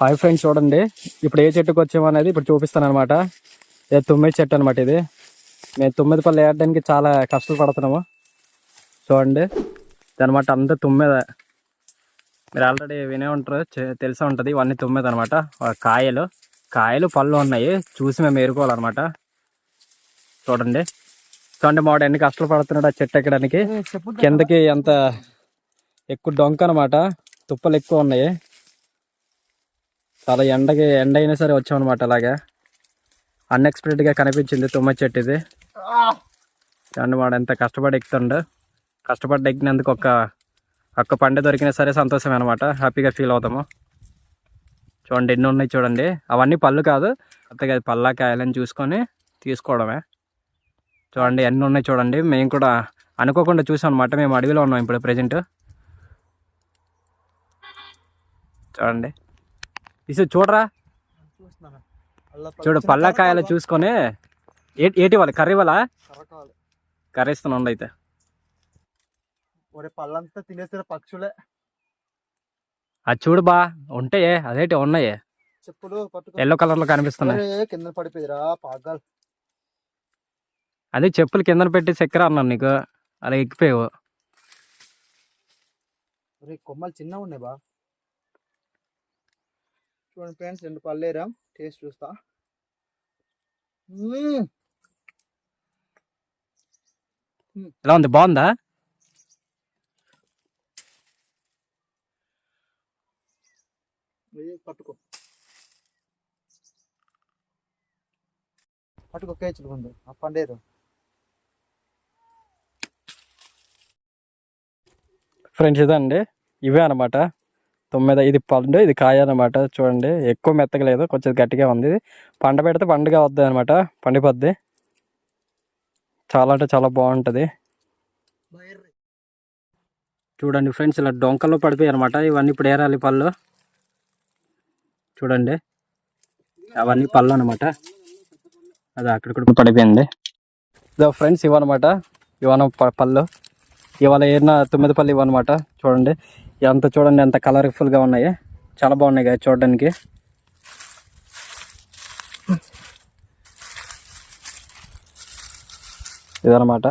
Hi friends చూడండి. ఇప్పుడు ఏ చెట్టుకు వచ్చామనేది ఇప్పుడు చూపిస్తాను అనమాట ఇది తుమ్మిడి చెట్టు అనమాట ఇది. మేము తొమ్మిది పళ్ళు వేయడానికి చాలా కష్టాలు పడుతున్నాము. చూడండి. అనమాట అంతా తుమ్మెద. మీరు ఆల్రెడీ వినే ఉంటారు తెలిసే ఉంటుంది. ఇవన్నీ తుమ్మెద అనమాట కాయలు. కాయలు పళ్ళు ఉన్నాయి. చూసి మేము ఏరుకోవాలన్నమాట. చూడండి. చూడండి మావాడు ఎన్ని కష్టాలు పడుతున్నాడు ఆ చెట్టు ఎక్కడానికి. కిందకి ఎంత ఎక్కువ డొంక అనమాట తుప్పలు ఎక్కువ ఉన్నాయి. చాలా ఎండకి ఎండ అయినా సరే వచ్చామన్నమాట అలాగా. అన్ఎక్స్పెక్టెడ్గా కనిపించింది తుమ్మ చెట్టు ఇది చూడండి వాడు ఎంత కష్టపడి ఎక్కుతుండు. కష్టపడి ఎక్కినందుకు ఒక ఒక్క పండు దొరికినా సరే సంతోషమే అనమాట హ్యాపీగా ఫీల్ అవుతాము. చూడండి ఎన్ని ఉన్నాయి చూడండి. అవన్నీ పళ్ళు కాదు అంతగా అది పళ్ళ కాయలని చూసుకొని తీసుకోవడమే. చూడండి ఎన్ని ఉన్నాయి చూడండి. మేము కూడా అనుకోకుండా చూసాం అనమాట మేము అడవిలో ఉన్నాం ఇప్పుడు ప్రజెంట్ చూడండి. తీసి చూడరా. చూడు పళ్ళకాయలు చూసుకొని ఏటి వాళ్ళు కర్రీ వాళ్ళ? కర్రీ ఇస్తున్నాం అయితే. ఒరే పళ్ళంతా తినేసిన పక్షులే. అది చూడు బా ఉంటాయే అదేటి ఉన్నాయి. చెప్పులు ఎల్లో కలర్లో కనిపిస్తున్నాయి కింద పడిపోయిరా పాగాలు. అదే చెప్పులు కింద పెట్టి చక్కెర అన్నాను నీకు. అలా ఎక్కిపోయావు. కొమ్మలు చిన్నగా ఉన్నాయి బా. చూడండి ఫ్రెండ్స్ రెండు పళ్ళేరా టేస్ట్ చూస్తా. ఎలా ఉంది? బాగుందా? ఇది పట్టుకో. పట్టుకో కేచులు ముందు ఆ పండేరు. ఫ్రెండ్స్ ఇదండి. ఇవే అనమాట తొమ్మిది ఇది పండు ఇది కాయ అనమాట చూడండి ఎక్కువ మెత్తగా లేదు కొంచెం గట్టిగా ఉంది. పండ పెడితే పండుగ వద్దు అనమాట పండిపోద్ది. చాలా అంటే చాలా బాగుంటుంది. చూడండి ఫ్రెండ్స్ ఇలా డొంకల్లో పడిపోయాయి అనమాట ఇవన్నీ ఇప్పుడు ఏరాలి పళ్ళు. చూడండి అవన్నీ పళ్ళు అనమాట అది అక్కడ కూడా పడిపోయింది. ఇదో ఫ్రెండ్స్ ఇవన్నమాట ఇవన్న ప- పళ్ళు ఇవాళ ఏరిన తొమ్మిది పళ్ళు ఇవన్నమాట. చూడండి ఎంత చూడండి ఎంత కలర్ఫుల్గా ఉన్నాయి. చాలా బాగున్నాయి కదా చూడడానికి. ఇదన్నమాట.